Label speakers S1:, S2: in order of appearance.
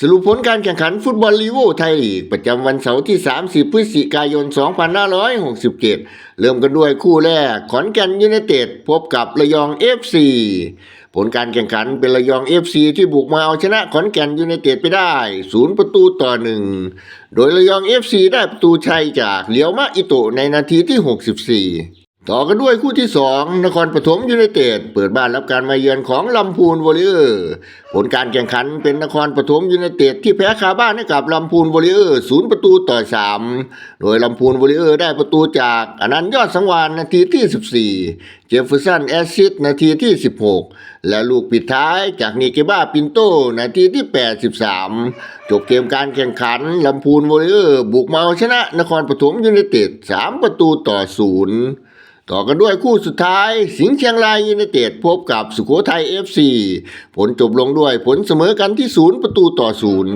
S1: สรุปผลการแข่งขันฟุตบอลลีโวไทยลีก ประจำวันเสาร์ที่ 30 พฤศจิกายน 2567 เริ่มกันด้วยคู่แรก ขอนแก่นยูไนเต็ดพบกับระยอง FC ผลการแข่งขันเป็นระยอง FC ที่บุกมาเอาชนะขอนแก่นยูไนเต็ดไปได้ 0 ประตูต่อ 1 โดยระยอง FC ได้ประตูชัยจากเหลียวมะอิโตในนาทีที่ 64 ต่อกันด้วยคู่ที่ 2 นครปฐมยูไนเต็ดเปิดบ้านรับการมาเยือนของลำพูนวอริเออร์ผลการแข่งขันเป็นนครปฐมยูไนเต็ดที่แพ้คาบ้านให้กับลำพูนวอริเออร์ศูนย์ประตูต่อ 3 โดยลำพูนวอริเออร์ได้ประตูจากอนันต์ยอดสังวานนาทีที่ 14 เจฟเฟอร์สันแอซิดนาทีที่ 16 และลูกปิดท้ายจากนิเกบ้าปินโตนาทีที่ 83 จบเกมการแข่งขันลำพูนวอริเออร์บุกมาเอาชนะนครปฐมยูไนเต็ด3ประตูต่อศูนย์ ต่อกันด้วยคู่สุดท้าย สิงห์เชียงรายยูไนเต็ดพบกับสุโขทัยเอฟซีผลจบลงด้วยผลเสมอกันที่ศูนย์ประตูต่อศูนย์